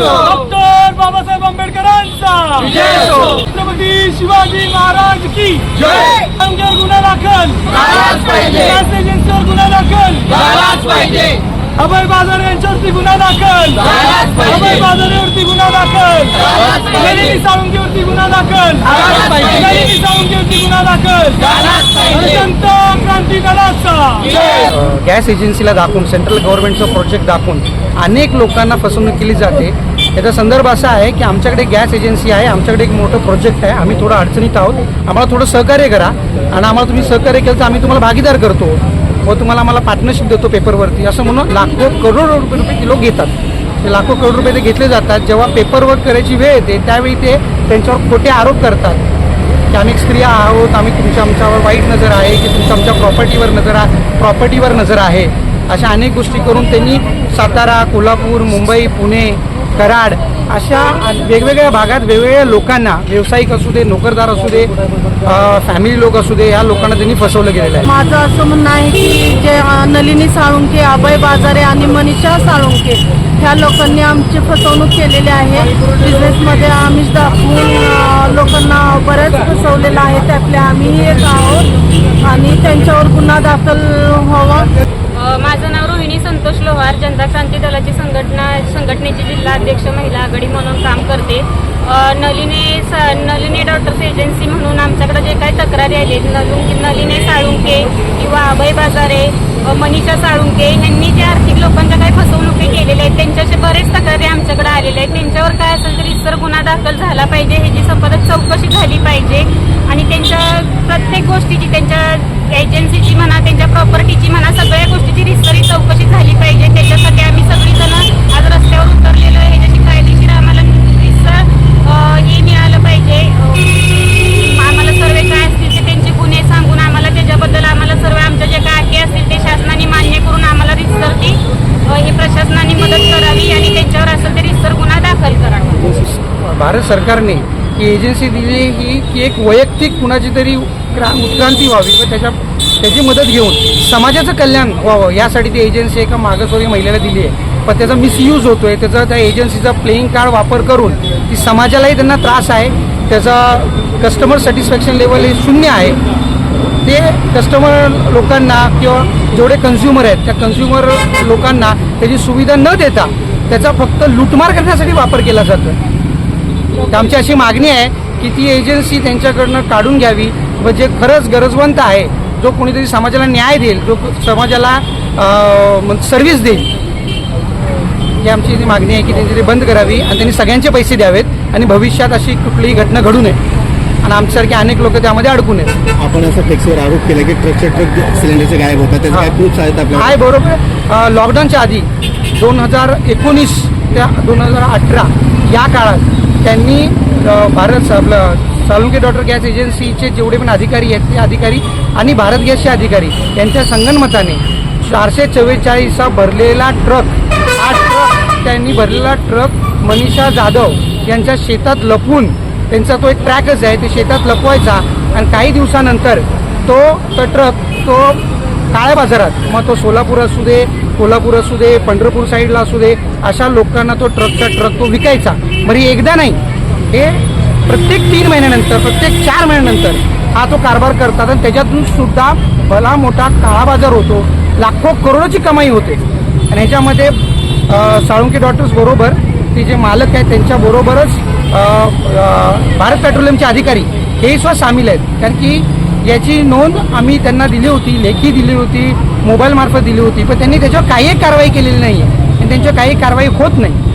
Doctor Babasaheb आंबेडकरांचा छत्रपती शिवाजी महाराज की अंगावर गुन्हा दाखल! एजन्सीवर गुन्हा दाखल! अभय बाजार यांच्यावरती गुन्हा दाखल! अभय बाजारेवरती गुन्हा दाखल! नलिनी साळुंकेवरती गुन्हा दाखल! नलिनी साळुंकेवरती गुन्हा दाखल! दलाचा गॅस एजन्सीला दाखवून सेंट्रल गव्हर्नमेंटचं प्रोजेक्ट दाखवून अनेक लोकांना फसवणूक केली जाते. याचा संदर्भ असा आहे की आमच्याकडे गॅस एजन्सी आहे आमच्याकडे एक मोठं प्रोजेक्ट आहे. आम्ही थोडं अडचणीत आहोत. आम्हाला थोडं सहकार्य करा. आणि आम्हाला तुम्ही सहकार्य केलं तर आम्ही तुम्हाला भागीदार करतो. व तुम्हाला आम्हाला पार्टनरशिप देतो पेपरवरती असं म्हणून लाखो करोड रुपये रुपये लोक घेतात. ते लाखो करोड रुपये ते घेतले जातात. जेव्हा पेपर वर्क करायची वेळ येते त्यावेळी ते त्यांच्यावर खोटे आरोप करतात. की आम्ही स्त्रिया आहोत आम्ही तुमच्या आमच्यावर वाईट नजर आहे की तुमच्या आमच्या प्रॉपर्टीवर नजर आहे प्रॉपर्टीवर नजर आहे. अशा अनेक गोष्टी करून त्यांनी सातारा कोल्हापूर मुंबई पुणे कराड अशा वेगवेगळ्या भागात वेगवेगळ्या लोकांना व्यावसायिक असू दे नोकरदार असू दे फॅमिली लोक असू दे या लोकांना त्यांनी फसवलं गेलेलं आहे. माझं असं म्हणणं आहे की जे नलिनी साळुंके अभय बाजारे आणि मनीषा साळुंके ह्या लोकांनी आमची फसवणूक केलेली आहे. बिझनेसमध्ये आम्ही दाखवून लोकांना बरंच फसवलेलं आहे त्यातले आम्ही एक आहोत. आणि त्यांच्यावर गुन्हा दाखल व्हावा. माझं नाव रोहिणी संतोष लोहार जनता क्रांती दलाची संघटना संघटनेची जिल्हा अध्यक्ष महिला आघाडी म्हणून काम करते. नलिने सा नलिने डॉक्टर्स एजन्सी म्हणून आमच्याकडे जे काही तक्रारी आली नलुंकी नलिने साळुंके किंवा अभय बाजारे मनीषा साळुंके यांनी जे आर्थिक लोकांच्या काही फसवणुकी केलेल्या आहेत त्यांच्याशी बरेच तक्रारी आमच्याकडे आलेल्या आहेत. त्यांच्यावर काय असेल तर गुन्हा दाखल झाला पाहिजे ह्याची संपादक चौकशी झाली पाहिजे. आणि त्यांच्या प्रत्येक गोष्टीची त्यांच्या एजन्सीची म्हणा त्यांच्या प्रॉपर्टीची म्हणा सगळ्या गोष्टीची रिसरी चौकशी झाली पाहिजे. त्याच्यासाठी आम्ही सगळीजण आज रस्त्यावर भारत सरकारने ही एजन्सी दिली ही की एक वैयक्तिक कुणाची तरी क्रा उत्क्रांती व्हावी व त्याच्या त्याची मदत घेऊन समाजाचं कल्याण व्हावं यासाठी ती एजन्सी एका मागासवर्गीय महिलेला दिली आहे. पण त्याचा मिसयूज होतो आहे त्याचा त्या एजन्सीचा प्लेईंग कार्ड वापर करून ती समाजालाही त्यांना त्रास आहे. त्याचा कस्टमर सॅटिस्फॅक्शन लेवल हे शून्य आहे. ते कस्टमर लोकांना किंवा जेवढे कन्झ्युमर आहेत त्या कन्झ्युमर लोकांना त्याची सुविधा न देता त्याचा फक्त लुटमार करण्यासाठी वापर केला जातो तर आमची अशी मागणी आहे की ती एजन्सी त्यांच्याकडनं काढून घ्यावी व जे खरंच गरजवंत आहे जो कोणीतरी समाजाला न्याय देईल जो समाजाला सर्व्हिस देईल ही आमची ती मागणी आहे की त्यांची ती बंद करावी आणि त्यांनी सगळ्यांचे पैसे द्यावेत आणि भविष्यात अशी कुठलीही घटना घडू नये. आणि आमच्यासारखे अनेक लोक त्यामध्ये अडकू नयेत. आपण असं फ्लेक्सवर आरोप केला की ट्रकचे ट्रक सिलेंडरचे गायब होतात त्याचे काय प्रूफ्स आहेत आपल्याला आहे बरोबर. लॉकडाऊनच्या आधी दोन हजार एकोणीस त्या दोन हजार अठरा या काळात त्यांनी भारत आपलं सालुंके डॉटर गॅस एजन्सीचे जेवढे पण अधिकारी आहेत ते अधिकारी आणि भारत गॅसचे अधिकारी यांच्या संगणमताने चारशे चव्वेचाळीसचा भरलेला ट्रक हा ट्रक त्यांनी भरलेला ट्रक मनीषा जाधव यांच्या शेतात लपवून त्यांचा तो एक ट्रॅकच आहे ते शेतात लपवायचा आणि काही दिवसानंतर तो तो ट्रक तो काळ्या बाजारात मग तो सोलापूर असू दे कोल्हापूर असू दे पंढरपूर साईडला असू दे अशा लोकांना तो ट्रकचा ट्रक तो विकायचा. बरी एकदा नाही. हे प्रत्येक तीन महिन्यानंतर प्रत्येक चार महिन्यानंतर हा तो कारभार करतात आणि त्याच्यातून सुद्धा भला मोठा काळा बाजार होतो. लाखो करोडोची कमाई होते. आणि ह्याच्यामध्ये साळुंके डॉक्टर्स बरोबर ते जे मालक आहेत त्यांच्याबरोबरच भारत पेट्रोलियमचे अधिकारी हे सुद्धा सामील आहेत. कारण की याची नोंद आम्ही त्यांना दिली होती लेखी दिली होती मोबाईलमार्फत दिली होती पण त्यांनी त्याच्यावर काही कारवाई केलेली नाही आहे आणि त्यांच्यावर काही कारवाई होत नाही.